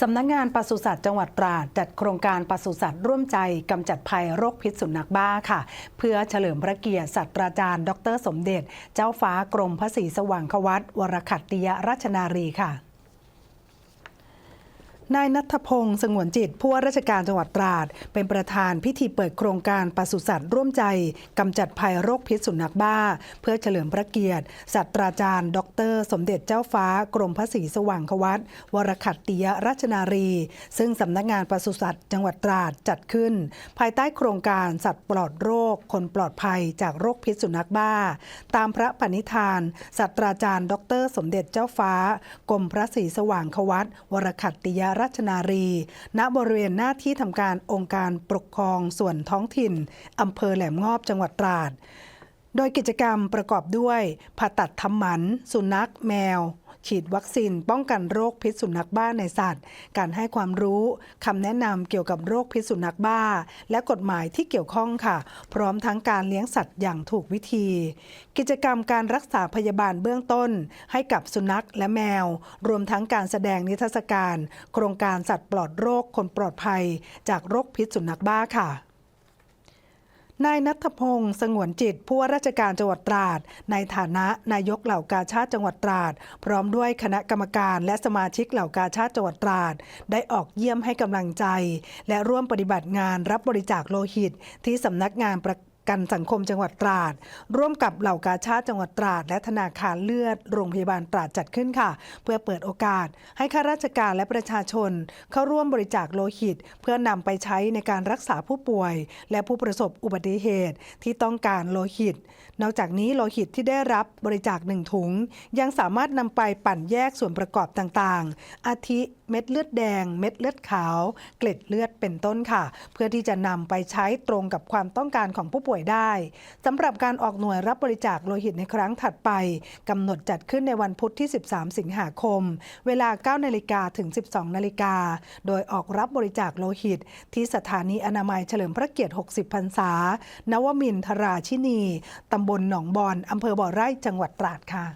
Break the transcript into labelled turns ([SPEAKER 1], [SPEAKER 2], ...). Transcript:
[SPEAKER 1] สำนักงานปศุสัตว์จังหวัดตราดจัดโครงการปศุสัตว์ร่วมใจกำจัดภัยโรคพิษสุนัขบ้าค่ะ เพื่อเฉลิมพระเกียรติศาสตราจารย์ ดรสมเด็จ เจ้าฟ้ากรมพระศรีสว่างควัตวรขัตติยราชนารีค่ะ นายนัทพงศ์สงวนจิตผู้ว่าราชการจังหวัดตราด เป็นประธานพิธีเปิดโครงการปศุสัตว์ร่วมใจกำจัดภัยโรคพิษสุนัขบ้า เพื่อเฉลิมพระเกียรติศาสตราจารย์ ดร สมเด็จเจ้าฟ้ากรมพระศรีสว่างควัตวรขัตติยราชนารี ซึ่งสำนักงานปศุสัตว์จังหวัดตราดจัดขึ้น ภายใต้โครงการสัตว์ปลอดโรค คนปลอดภัยจากโรคพิษสุนัขบ้า ตามพระปณิธานศาสตราจารย์ ดร สมเด็จเจ้าฟ้ากรมพระศรีสว่างควัตวรขัตติยราชนารี ณบริเวณหน้าที่ทำการองค์การปกครองส่วนท้องถิ่นอำเภอแหลมงอบจังหวัดตราด โดยกิจกรรมประกอบด้วยผ่าตัดทำหมัน สุนัข แมว ฉีดวัคซีนป้องกันโรคพิษสุนัขบ้าในสัตว์ การให้ความรู้คำแนะนำเกี่ยวกับโรคพิษสุนัขบ้า และกฎหมายที่เกี่ยวข้องค่ะ พร้อมทั้งการเลี้ยงสัตว์อย่างถูกวิธี กิจกรรมการรักษาพยาบาลเบื้องต้น ให้กับสุนัขและแมว รวมทั้งการแสดงนิทรรศการ โครงการสัตว์ปลอดโรคคนปลอดภัย จากโรคพิษสุนัขบ้าค่ะ นายนัทพงศ์สงวนจิตผู้ว่าราชการจังหวัดตราด ในฐานะนายกเหล่ากาชาติจังหวัดตราด พร้อมด้วยคณะกรรมการและสมาชิกเหล่ากาชาติจังหวัดตราด ได้ออกเยี่ยมให้กำลังใจ และร่วมปฏิบัติงานรับบริจาคโลหิต ที่สำนักงานประ กันสังคมจังหวัดตราด ร่วมกับเหล่ากาชาติจังหวัดตราด และธนาคารเลือดโรงพยาบาลตราดจัดขึ้นค่ะ เพื่อเปิดโอกาส ให้ข้าราชการและประชาชน เข้าร่วมบริจาคโลหิต เพื่อนำไปใช้ในการรักษาผู้ป่วย และผู้ประสบอุบัติเหตุที่ต้องการโลหิต นอกจากนี้โลหิตที่ได้รับบริจาคหนึ่งถุง ยังสามารถนำไปปั่นแยกส่วนประกอบต่างๆ อาทิเม็ดเลือดแดง เม็ดเลือดขาว เกล็ดเลือดเป็นต้นค่ะ เพื่อที่จะนำไปใช้ตรงกับความต้องการของผู้ป่วยวยได้สำหรับการออกหน่วยรับบริจาคโลหิตในครั้งถัดไปกำหนดจัดขึ้นในวันพุธที่ 13 สิงหาคม เวลา 9 นาฬิกาถึง 12 นาฬิกา โดยออกรับบริจาคโลหิต ที่สถานีอนามัยเฉลิมพระเกียรติ 60 พรรษา นวมินทราชินี ตำบลหนองบอนอำเภอบ่อไร่จังหวัดตราดค่ะ